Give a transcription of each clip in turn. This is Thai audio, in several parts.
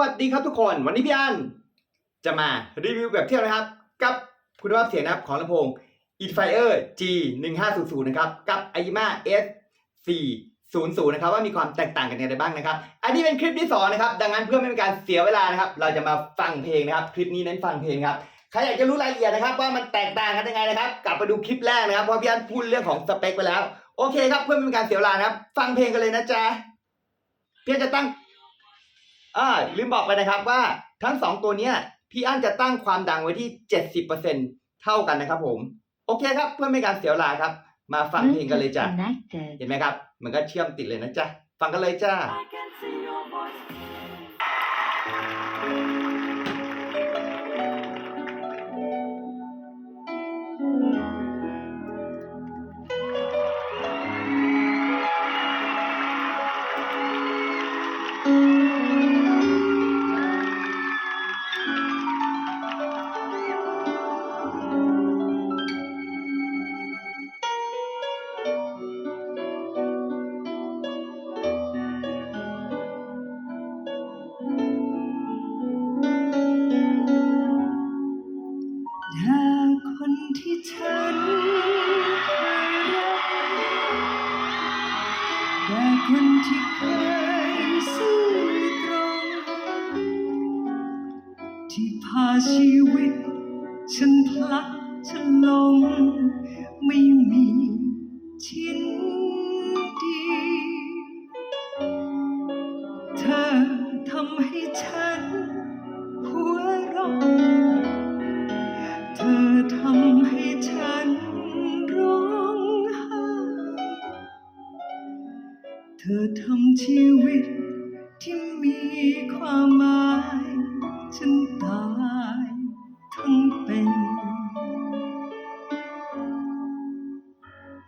วัสดีครับทุกคนวันนี้พี่อันจะมารีวิวแบบเที่ยวนะครับ กับคุณภาพเสียงนะครับของลำโพง Inspire G 1 5 0 0นะครับกับ Ayima S 4 0 0นะครับว่ามีความแตกต่างกันอยังไงบ้างนะครับ อันนี้เป็นคลิปที่สองนะครับดังนั้นเพื่อไม่เป็นการเสียเวลานะครับ เราจะมาฟังเพลงนะครับ คลิปนี้เน้นฟังเพลงครับใครอยากจะรู้รายละเอียดนะครับ ว่ามันแตกต่างกันยังไงนะครับ กลับไปดูคลิปแรกนะครับเพราะพี่อันพูดเรื่องของสเปคไปแล้ว โอเคครับเพื่อไม่เป็นการเสียเวลานะครับ ฟังเพลงกันเลยนะจ๊ะพี่อันจะตั้ง อ่าลืมบอกไปนะครับว่าทั้งสองตัวเนี้ยพี่อั้นจะตั้งความดังไว้ที่ 70%เท่ากันนะครับผม โอเคครับ เพื่อไม่ให้การเสียเวลาครับ มาฟังเพลงกันเลยจ้ะ connected. เห็นไหมครับ มันก็เชื่อมติดเลยนะจ๊ะ ฟังกันเลยจ้า ชีวิต ฉันพลัดฉันลง ไม่มีชิ้นดี เธอทำให้ฉัน หัวเราะเธอทำให้ฉันร้องไห้เธอทำชีวิตที่มีความหมาย ฉันตายทั้งเป็น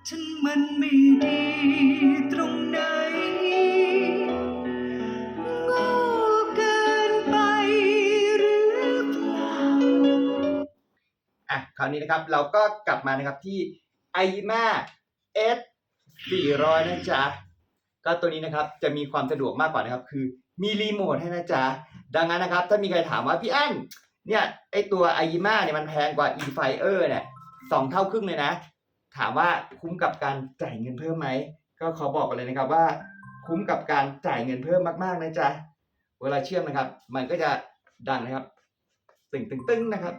ฉันมันไม่ดีตรงไหนโง่เกินไปหรือเปล่า อะคราวนี้นะครับเราก็กลับมานะครับที่ Ayima S 400นะจ๊ะ ก็ตัวนี้นะครับจะมีความสะดวกมากกว่านะครับ คือมีรีโมทให้นะจ๊ะ ดังนั้นนะครับ ถ้ามีใครถามว่าพี่อั้นเนี่ยไอตัว Ayima เนี่ยมันแพงกว่า Infire เนี่ยสองเท่าครึ่งเลยนะ ถามว่าคุ้มกับการจ่ายเงินเพิ่มไหม ก็ขอบอกกันเลยนะครับว่า คุ้มกับการจ่ายเงินเพิ่มมากๆนะจ๊ะเวลาเชื่อมนะครับ มันก็จะดังนะครับ ตึงตึงตึงนะครับ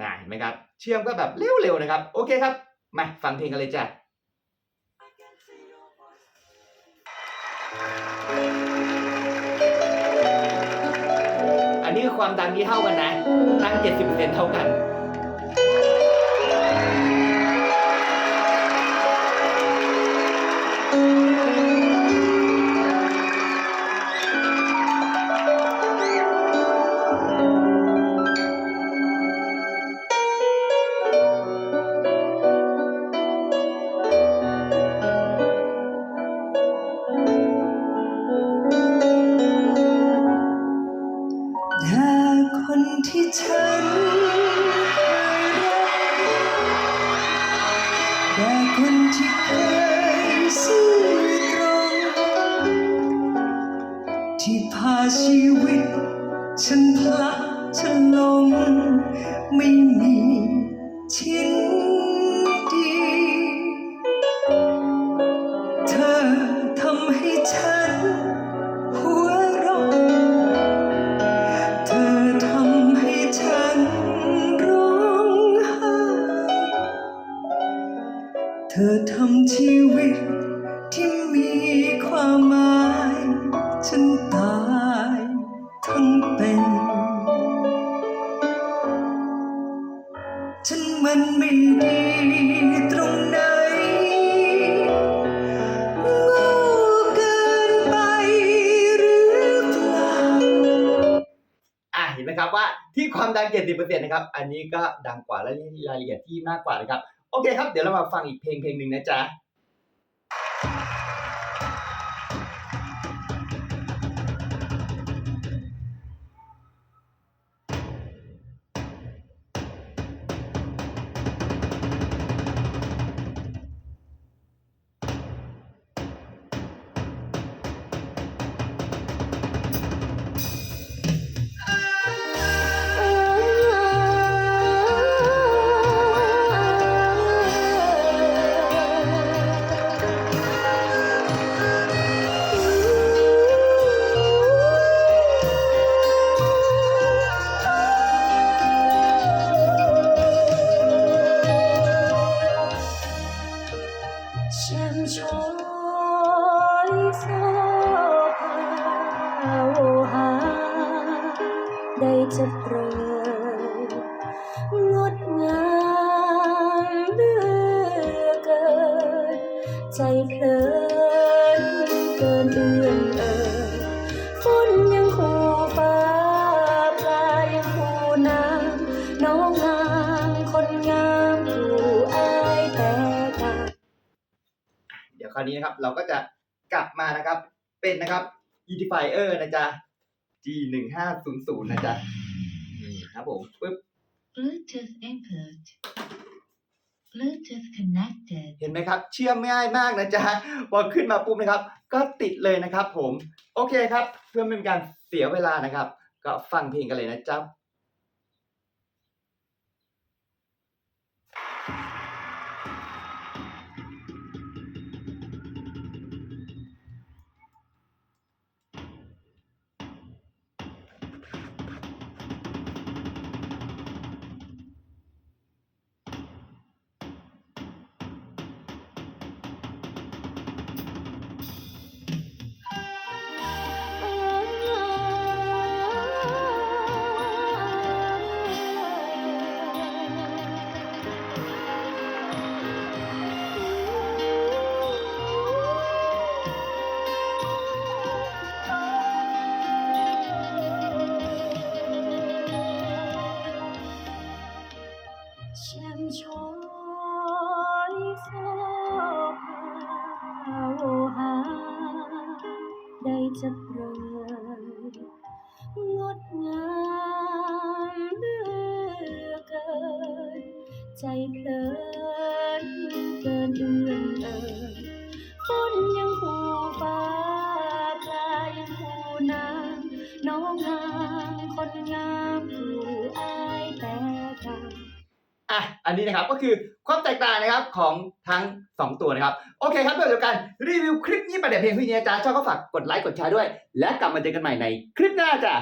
น่าเห็นไหมครับ เชื่อมก็แบบเร็วๆนะครับ โอเคครับมาฟังเพลงกันเลยจ้ะ ความดันที่เท่ากันนะตั้ง 70%เท่ากัน ที่เคยซื่อตรงที่พาชีวิต ฉันพลัดฉันลง ไม่มีชิ้นดี เธอทำให้ฉัน เธอทำชีวิตที่มีความหมาย ฉันตายทั้งเป็น ฉันมันไม่ดีตรงไหนโง่เกินไปหรือเปล่า อะเห็นไหมครับว่าที่ความดัง 70%นะครับ อันนี้ก็ดังกว่าและมีรายละเอียดที่มากกว่านะครับ โอเคครับ เดี๋ยวเรามาฟังอีกเพลงเพลงหนึ่งนะจ๊ะ ใจเพลินเกินเอื้อนเอ่ยฝนยังคู่ฟ้าปลายังคู่น้ำน้องงามคนงามผู้อายแต่กาเดี๋ยวคราวนี้นะครับ เราก็จะกลับมานะครับ เป็นนะครับ Edifier นะจ๊ะ G หนึ่งห้าศูนย์ศูนย์นะจ๊ะนี่ครับผมปึ๊บ Bluetooth input. Bluetooth connected. เห็นไหมครับ เชื่อมง่ายมากนะจ๊ะ พอขึ้นมาปุ๊บนะครับ ก็ติดเลยนะครับผม โอเคครับ เพื่อไม่เป็นการเสียเวลานะครับ ก็ฟังเพลงกันเลยนะจ๊ะะเปรยงดงามเหลือเกิน ใจเพลิน อะอันนี้นะครับก็คือความแตกต่างนะครับของทั้ง 2 ตัวนะครับ โอเคครับเดียวกันรีวิวคลิปนี้ประเดี๋ยวเพลงพี่เนี้ยจ้าชอบก็ฝากกดไลค์กดแชร์ด้วย และกลับมาเจอกันใหม่ในคลิปหน้าจ้า